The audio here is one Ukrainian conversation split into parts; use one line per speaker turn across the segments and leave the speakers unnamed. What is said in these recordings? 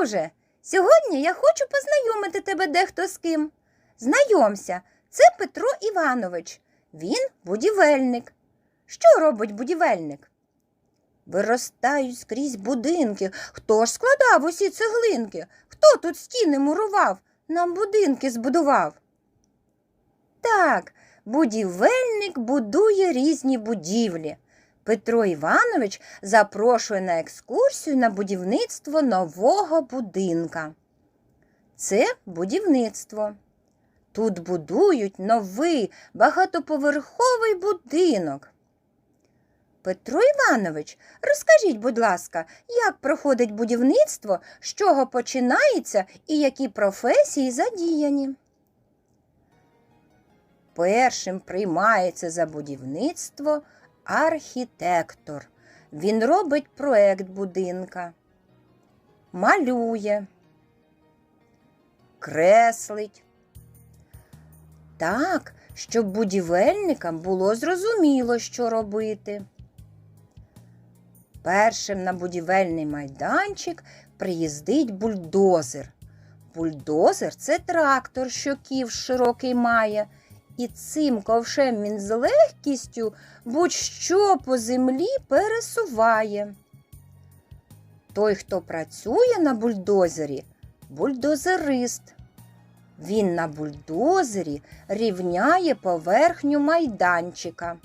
друже, сьогодні я хочу познайомити тебе дехто з ким. Знайомся, це Петро Іванович. Він будівельник. Що робить будівельник? Виростають скрізь будинки. Хто ж складав усі цеглинки? Хто тут стіни мурував, нам будинки збудував? Так, будівельник будує різні будівлі. Петро Іванович запрошує на екскурсію на будівництво нового будинка. Це будівництво. Тут будують новий багатоповерховий будинок. Петро Іванович, розкажіть, будь ласка, як проходить будівництво, з чого починається і які професії задіяні? Першим приймається за будівництво архітектор. Він робить проект будинка, малює, креслить. Так, щоб будівельникам було зрозуміло, що робити. Першим на будівельний майданчик приїздить бульдозер. Бульдозер це трактор, що ків широкий має, і цим ковшем він з легкістю будь-що по землі пересуває. Той, хто працює на бульдозері, бульдозерист. Він на бульдозері рівняє поверхню майданчика.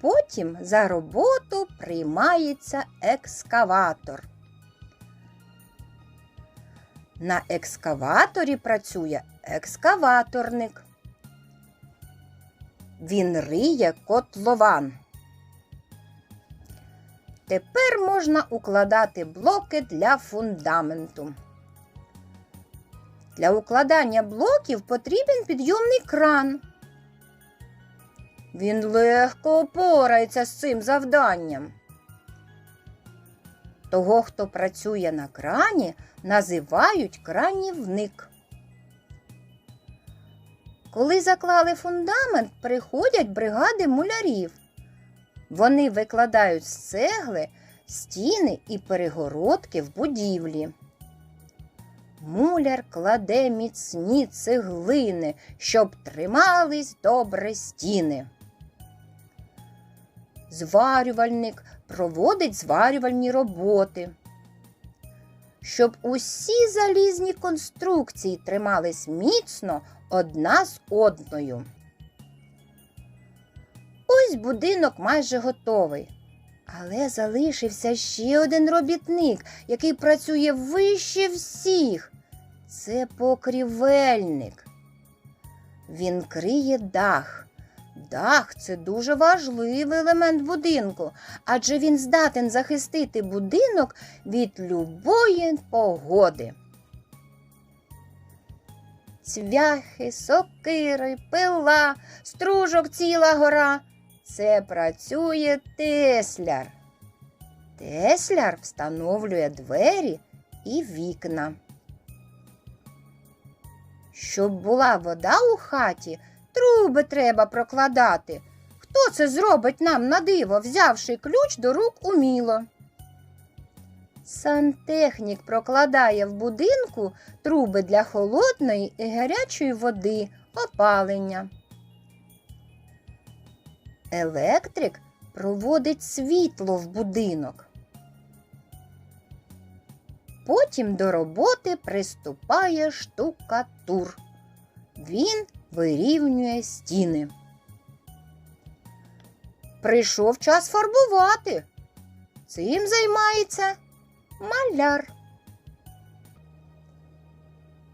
Потім за роботу приймається екскаватор. На екскаваторі працює екскаваторник. Він риє котлован. Тепер можна укладати блоки для фундаменту. Для укладання блоків потрібен підйомний кран. Він легко опорається з цим завданням. Того, хто працює на крані, називають кранівник. Коли заклали фундамент, приходять бригади мулярів. Вони викладають з цегли стіни і перегородки в будівлі. Муляр кладе міцні цеглини, щоб тримались добре стіни. Зварювальник проводить зварювальні роботи. Щоб усі залізні конструкції тримались міцно одна з одною. Ось будинок майже готовий. Але залишився ще один робітник, який працює вище всіх. Це покрівельник. Він криє дах. Дах це дуже важливий елемент будинку, адже він здатен захистити будинок від любої погоди. Цвяхи, сокири, пила, стружок ціла гора. Це працює тесляр. Тесляр встановлює двері і вікна. Щоб була вода у хаті, труби треба прокладати. Хто це зробить нам на диво, взявши ключ до рук уміло? Сантехнік прокладає в будинку труби для холодної і гарячої води, опалення. Електрик проводить світло в будинок. Потім до роботи приступає штукатур. Він вирівнює стіни. Прийшов час фарбувати. Цим займається маляр.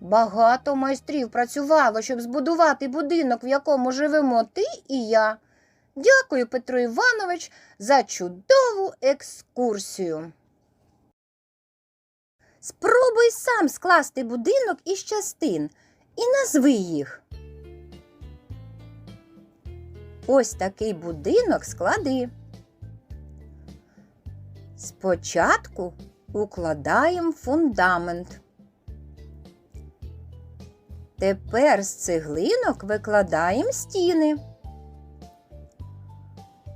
Багато майстрів працювало, щоб збудувати будинок, в якому живемо ти і я. Дякую, Петро Іванович, за чудову екскурсію. Спробуй сам скласти будинок із частин і назви їх. Ось такий будинок склади. Спочатку укладаємо фундамент. Тепер з цеглинок викладаємо стіни.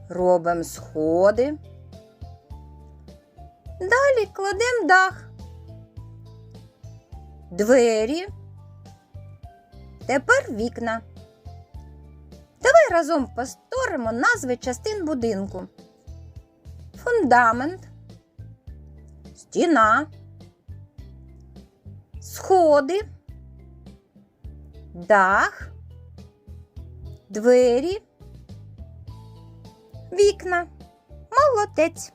Робимо сходи. Далі кладемо дах. двері. Тепер вікна. Давай разом повторимо назви частин будинку. Фундамент, стіна, сходи, дах, двері, вікна. Молодець.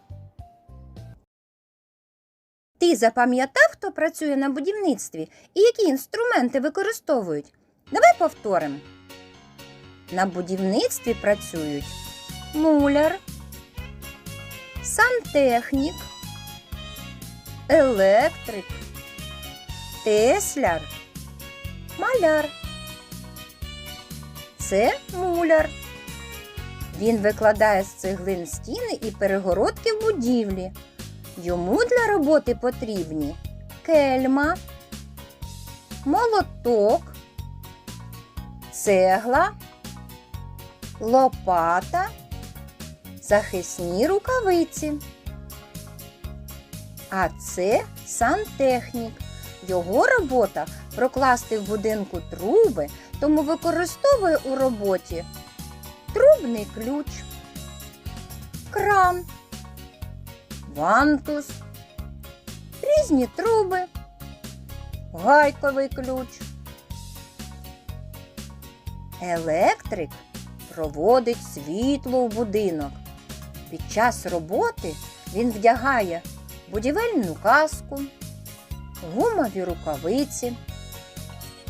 Ти запам'ятав, хто працює на будівництві і які інструменти використовують? Давай повторимо. На будівництві працюють муляр, сантехнік, електрик, тесляр, маляр. Це муляр. Він викладає з цеглин стіни і перегородки в будівлі. Йому для роботи потрібні кельма, молоток, цегла, лопата, захисні рукавиці. А це сантехнік. Його робота прокласти в будинку труби, тому використовує у роботі трубний ключ, кран, вантус, різні труби, гайковий ключ. Електрик проводить світло в будинок. Під час роботи він вдягає будівельну каску, гумові рукавиці,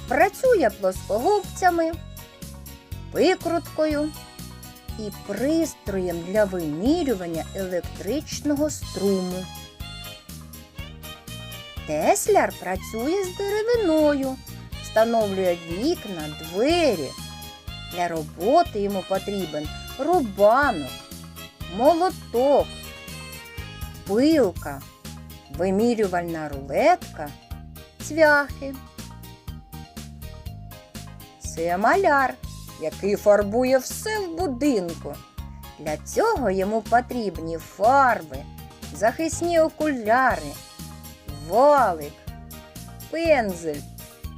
працює плоскогубцями, викруткою і пристроєм для вимірювання електричного струму. Тесляр працює з деревиною, встановлює вікна, двері. Для роботи йому потрібен рубанок, молоток, пилка, вимірювальна рулетка, цвяхи. Це маляр, який фарбує все в будинку. Для цього йому потрібні фарби, захисні окуляри, валик, пензель,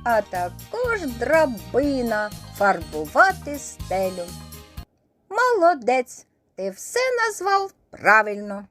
а також драбина фарбувати стелю. Молодець, ти все назвав правильно.